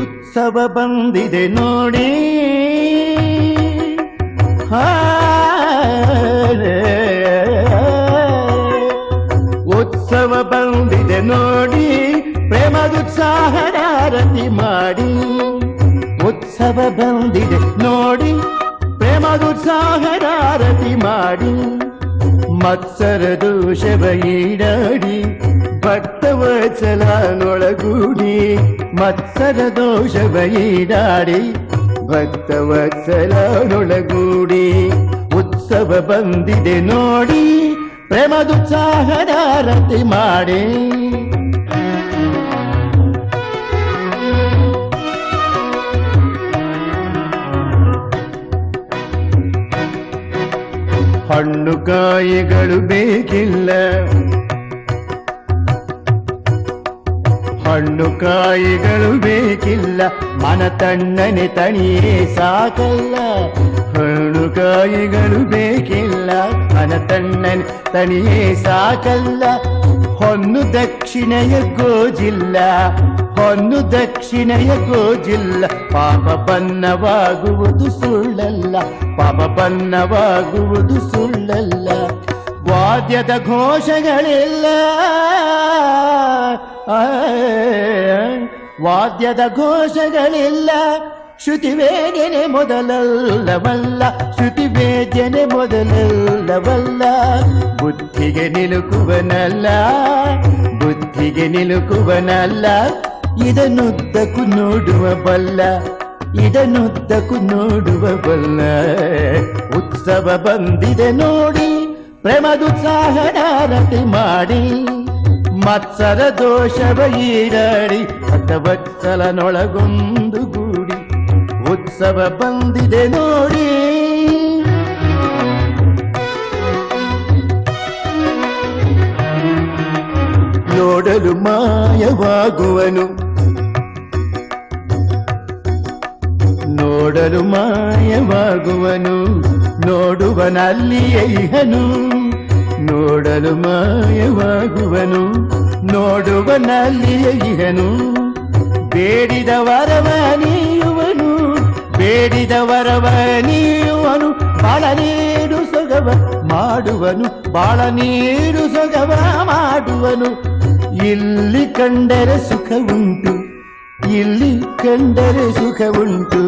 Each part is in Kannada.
ಉತ್ಸವ ಬಂದಿದೆ ನೋಡಿ ಹಾ. ಉತ್ಸವ ಬಂದಿದೆ ನೋಡಿ ಪ್ರೇಮದುತ್ಸಾಹದಾರತಿ ಮಾಡಿ. ಉತ್ಸವ ಬಂದಿದೆ ನೋಡಿ ಪ್ರೇಮದುತ್ಸಾಹದಾರತಿ ಮತ್ಸರ ದೋಷವ ಈಡಾಡಿ ಭಕ್ತವತ್ಸಲನೊಳಗೂಡಿ ಮತ್ಸರ ದೋಷವ ಈಡಾಡಿ ಭಕ್ತವತ್ಸಲನೊಳಗೂಡಿ ಉತ್ಸವ ಬಂದಿದೆ ನೋಡಿ. ಪ್ರೇಮದುತ್ಸಾಹದಾರತಿ ಮಾಡಿ. ಹಣ್ಣು ಕಾಯಿಗಳು ಬೇಕಿಲ್ಲ. ಹಣ್ಣು ಕಾಯಿಗಳು ಬೇಕಿಲ್ಲ. ಮನ ತಣ್ಣನೆ ತಣಿಯೇ ಸಾಕಲ್ಲ. ಹಣ್ಣು ಕಾಯಿಗಳು ಬೇಕಿಲ್ಲ ಮನ ತಣ್ಣನೆ ತಣಿಯೇ ಸಾಕಲ್ಲ ಹೊನ್ನು ದಕ್ಷಿಣೆಯ ಗೋಜಿಲ್ಲ ಹೊನ್ನು ದಕ್ಷಿಣೆಯ ಗೋಜಿಲ್ಲ ಪಾಪ ಬನ್ನವಾಗುವುದು ಸುಳ್ಳಲ್ಲ ಪಾಪ ಬನ್ನವಾಗುವುದು ಸುಳ್ಳಲ್ಲ ವಾದ್ಯದ ಘೋಷಗಳಿಲ್ಲ ವಾದ್ಯದ ಘೋಷಗಳಿಲ್ಲ ಶ್ರುತಿ ವೇದನೆ ಮೊದಲಲ್ಲವಲ್ಲ, ಶ್ರುತಿ ವೇದನೆ ಮೊದಲಲ್ಲವಲ್ಲ. ಬುದ್ಧಿಗೆ ನಿಲುಕುವನಲ್ಲ ಬುದ್ಧಿಗೆ ನಿಲುಕುವನಲ್ಲ. ಇದನ್ನುದ್ದಕ್ಕೂ ನೋಡುವ ಬಲ್ಲ, ಇದನ್ನುದ್ದಕ್ಕೂ ನೋಡುವ ಬಲ್ಲ. ಉತ್ಸವ ಬಂದಿದೆ ನೋಡಿ ಪ್ರೇಮದುತ್ಸಾಹದಾರತಿ ಮಾಡಿ. ಮತ್ಸರ ದೋಷವ ಈಡಾಡಿ ಭಕ್ತವತ್ಸಲನೊಳಗೊಂದು ಗೂಡಿ. ಉತ್ಸವ ಬಂದಿದೆ ನೋಡಿ. ನೋಡಲು ಮಾಯವಾಗುವನು. ನೋಡಲು ಮಾಯವಾಗುವನು. ನೋಡುವನಲ್ಲಿಯೇ ಇಹನು. ನೋಡಲು ಮಾಯವಾಗುವನು. ನೋಡುವನಲ್ಲಿಯೇ ಇಹನು. ಬೇಡಿದ ವರವ ನೀಯುವನು ಬೇಡಿದ ವರವ ನೀಡುವನು ಬಾಳ ನೀರು ಸೊಗವ ಮಾಡುವನು, ಬಾಳ ನೀರು ಸೊಗವ ಮಾಡುವನು. ಇಲ್ಲಿ ಕಂಡರೆ ಸುಖ ಉಂಟು ಇಲ್ಲಿ ಕಂಡರೆ ಸುಖ ಉಂಟು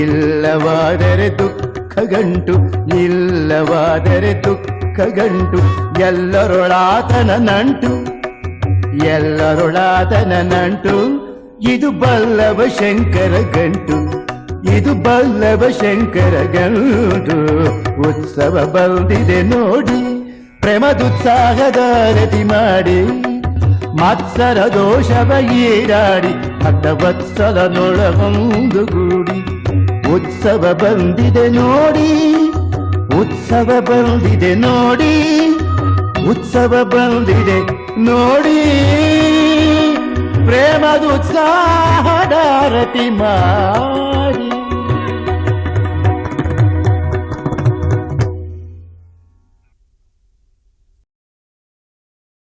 ಇಲ್ಲವಾದರೆ ದುಃಖ ಗಂಟು ಇಲ್ಲವಾದರೆ ದುಃಖ ಗಂಟು ಎಲ್ಲರೊಳಾತನ ನಂಟು ಎಲ್ಲರೊಳಾತನ ನಂಟು ಇದು ಬಲ್ಲವ ಶಂಕರ ಗಂಟು. ಇದು ಬಲ್ಲವ ಶಂಕರ ಗಂಡು ಉತ್ಸವ ಬಂದಿದೆ ನೋಡಿ ಪ್ರೇಮದುತ್ಸಾಹದ ರತಿ ಮಾಡಿ. ಮತ್ಸರ ದೋಷವ ಈಡಾಡಿ ಭಕ್ತವತ್ಸಲನೊಳಗೊಂದು ಗೂಡಿ ಉತ್ಸವ ಬಂದಿದೆ ನೋಡಿ, ಉತ್ಸವ ಬಂದಿದೆ ನೋಡಿ, ಉತ್ಸವ ಬಂದಿದೆ ನೋಡಿ. ಪ್ರೇಮದುತ್ಸಾಹದಾರತಿ ಮಾಡಿ.